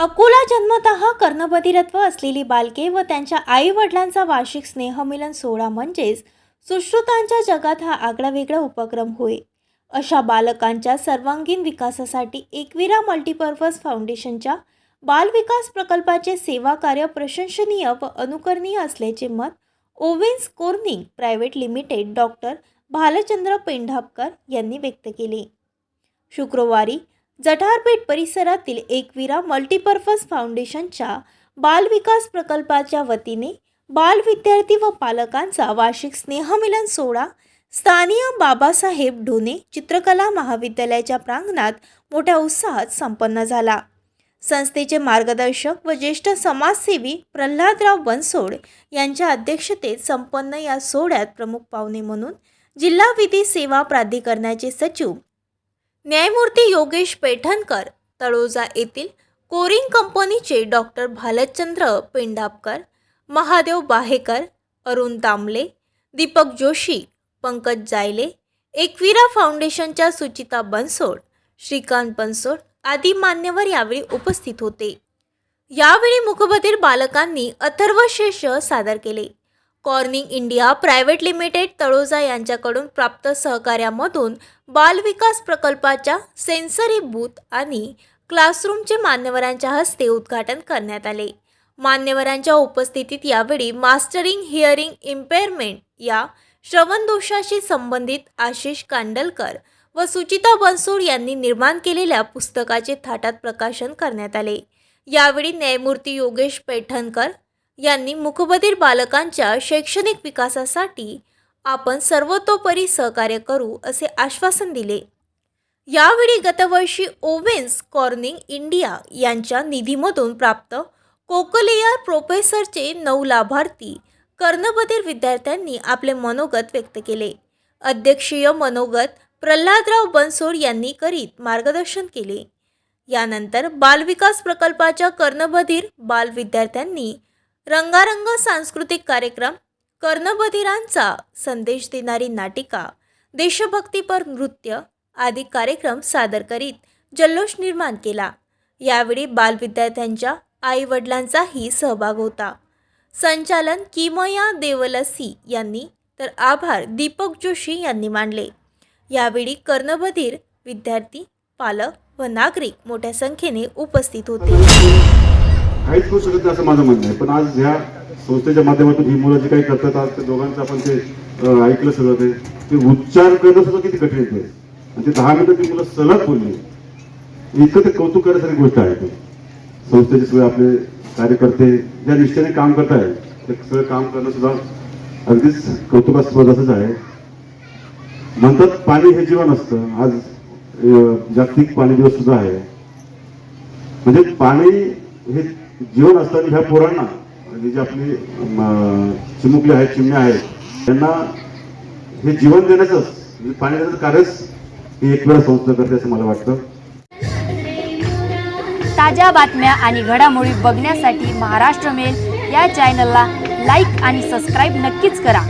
अकोला जन्मतः कर्णबधिरत्व असलेली बालके व त्यांच्या आई वडिलांचा वार्षिक स्नेहमिलन सोहळा म्हणजेच सुश्रुतांच्या जगात हा आगळावेगळा उपक्रम होय. अशा बालकांच्या सर्वांगीण विकासासाठी एकविरा मल्टीपर्पज फाउंडेशनच्या बालविकास प्रकल्पाचे सेवा कार्य प्रशंसनीय व अनुकरणीय असल्याचे मत Owens Corning private limited doctor Bhalchandra Pendhapkar यांनी व्यक्त केले. शुक्रवारी जठारपेठ परिसरातील एकविरा मल्टीपर्पज फाउंडेशनच्या बालविकास प्रकल्पाच्या वतीने बाल विद्यार्थी व पालकांचा वार्षिक स्नेहमिलन सोहळा स्थानीय बाबासाहेब ढोणे चित्रकला महाविद्यालयाच्या प्रांगणात मोठ्या उत्साहात संपन्न झाला. संस्थेचे मार्गदर्शक व ज्येष्ठ समाजसेवी प्रल्हादराव बनसोड यांच्या अध्यक्षतेत संपन्न या सोहळ्यात प्रमुख पाहुणे म्हणून जिल्हा विधी सेवा प्राधिकरणाचे सचिव न्यायमूर्ती योगेश पैठणकर तळोजा येथील कोरिंग कंपनीचे डॉक्टर भालचंद्र पेंढापकर महादेव बाहेकर अरुण तांबले दीपक जोशी पंकज जायले एकविरा फाउंडेशनच्या सुचिता बनसोड श्रीकांत बनसोड आदी मान्यवर यावेळी उपस्थित होते. यावेळी मुखबधीर बालकांनी अथर्वशेष सादर केले. Corning India private limited Taloja यांच्याकडून प्राप्त सहकार्यामधून बालविकास प्रकल्पाच्या सेन्सरी बूथ आणि क्लासरूमचे मान्यवरांच्या हस्ते उद्घाटन करण्यात आले. मान्यवरांच्या उपस्थितीत यावेळी मास्टरिंग हिअरिंग इम्पेअरमेंट या श्रवणदोषाशी संबंधित आशिष कांडलकर व सुचिता बनसोड यांनी निर्माण केलेल्या पुस्तकाचे थाटात प्रकाशन करण्यात आले. यावेळी न्यायमूर्ती योगेश पैठणकर यांनी मुकबधीर बालकांच्या शैक्षणिक विकासासाठी आपण सर्वतोपरी सहकार्य करू असे आश्वासन दिले. यावेळी गतवर्षी ओवेन्स कॉर्निंग इंडिया यांच्या निधीमधून प्राप्त कोकलेयर प्रोफेसरचे नऊ लाभार्थी कर्णबधीर विद्यार्थ्यांनी आपले मनोगत व्यक्त केले. अध्यक्षीय मनोगत प्रल्हादराव बनसोड यांनी करीत मार्गदर्शन केले. यानंतर बालविकास प्रकल्पाच्या कर्णबधीर बाल विद्यार्थ्यांनी रंगारंग सांस्कृतिक कार्यक्रम कर्णबधिरांचा संदेश देणारी नाटिका देशभक्तीपर नृत्य आदी कार्यक्रम सादर करीत जल्लोष निर्माण केला. यावेळी बालविद्यार्थ्यांच्या आईवडिलांचाही सहभाग होता. संचालन किमया देवलसी यांनी तर आभार दीपक जोशी यांनी मानले. यावेळी कर्णबधीर विद्यार्थी पालक व नागरिक मोठ्या संख्येने उपस्थित होते. काहीच करू शकत नाही असं माझं म्हणणं आहे. पण आज ह्या संस्थेच्या माध्यमातून ही मुलं जे काही करतात आज ते दोघांचं आपण ते ऐकलं सगळं ते ते उच्चार करणं सुद्धा किती कठीण आहे. आणि ते दहा मिनिटं ती मुलं सलग बोलली. इतकं ते कौतुक करण्यासारखी गोष्ट आहे संस्थेचे सगळे आपले कार्यकर्ते ज्या निष्ठेने काम करताय ते सगळं काम करणं सुद्धा अगदीच कौतुकास्पद असंच आहे. म्हणतात पाणी हे जीवन असतं. आज जागतिक पाणी दिवस सुद्धा आहे. म्हणजे पाणी हे जीवन असताना ह्या पोरांना म्हणजे जे आपली म, चिमुकले आहेत चिमण्या आहेत त्यांना हे जीवन देण्याचंच म्हणजे पाणी देण्याचं कार्यच ही एक वेळा संस्था करते असं मला वाटतं. ताज्या बातम्या आणि घडामोडी बघण्यासाठी महाराष्ट्र मेल या चॅनलला लाईक आणि सबस्क्राईब नक्कीच करा.